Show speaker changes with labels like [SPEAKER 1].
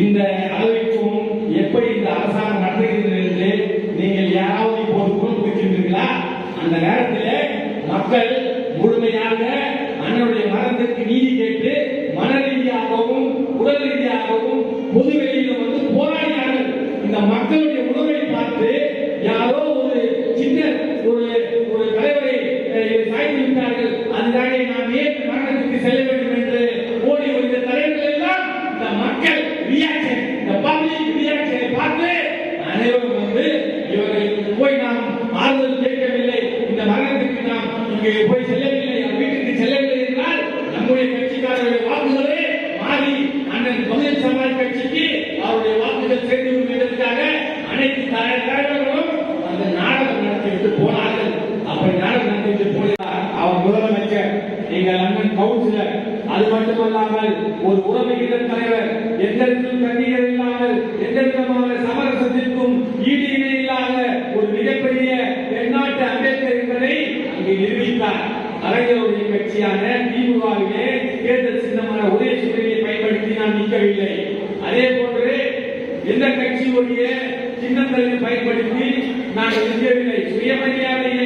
[SPEAKER 1] இந்த அளவிற்கும் எப்படி இந்த அரசாங்கம் நடத்துகிறது என்று நீங்கள் யாராவது இப்போது குரல் அந்த நேரத்தில் மக்கள் முழுமையாக அண்ணனுடைய மரணத்திற்கு நீதி கேட்டு மன ரீதியாகவும் உடல் ரீதியாகவும் பொது வெளியில வந்து போராடினார்கள். இந்த மக்களுடைய உணர்வை பார்த்து யாரோ ஒரு சின்ன ஒரு ஒரு தலைவரை சாய்ந்து விட்டார்கள். அதுதானே நாம் ஏன் மரணத்துக்கு செல்ல வேண்டும் என்று ஓடி வருகிற தலைவர்கள் எல்லாம் இந்த மக்கள் ரியாக்ஷன் இந்த ரியாக்ஷனை பார்த்து அனைவரும் வந்து இவர்களுக்கு போய் நாம் ஆறுதல் கேட்கவில்லை. இந்த மரணத்துக்கு நாம் இங்கே போய் செல்லவில்லை. அவர் வீட்டுக்கு செல்லவில்லை என்றால் நம்முடைய கட்சிக்காரருடைய வாக்குகளே மாறி அண்ணன் பகுஜன் சமாஜ் கட்சிக்கு அவருடைய வாக்குகள் சேர்ந்து அனைத்து தலைவர்களும் அந்த நாடகம் நடத்திவிட்டு போனார்கள். அப்படி நாடகம் நடத்திவிட்டு அவர் முதலமைச்சர் எங்கள் அண்ணன் கவுன்சிலர் அது மட்டுமல்லாமல் ஒரு உறவுகிற தலைவர் எந்த இடத்திலும் இல்லாமல் எந்த சமரசத்திற்கும் ஈடு இல்லாத ஒரு மிகப்பெரிய தென்னாட்டு அம்பேத்கர் என்பதை அங்கே நிரூபித்தார். கலைஞருடைய கட்சியான திமுகவிலே தேர்தல் சின்னமான உதயசூரியனை பயன்படுத்தி நான் நிற்கவில்லை. அதே போன்று எந்த கட்சியுடைய சின்னங்களை பயன்படுத்தி நான் நிற்கவில்லை. சுயமரியாதையை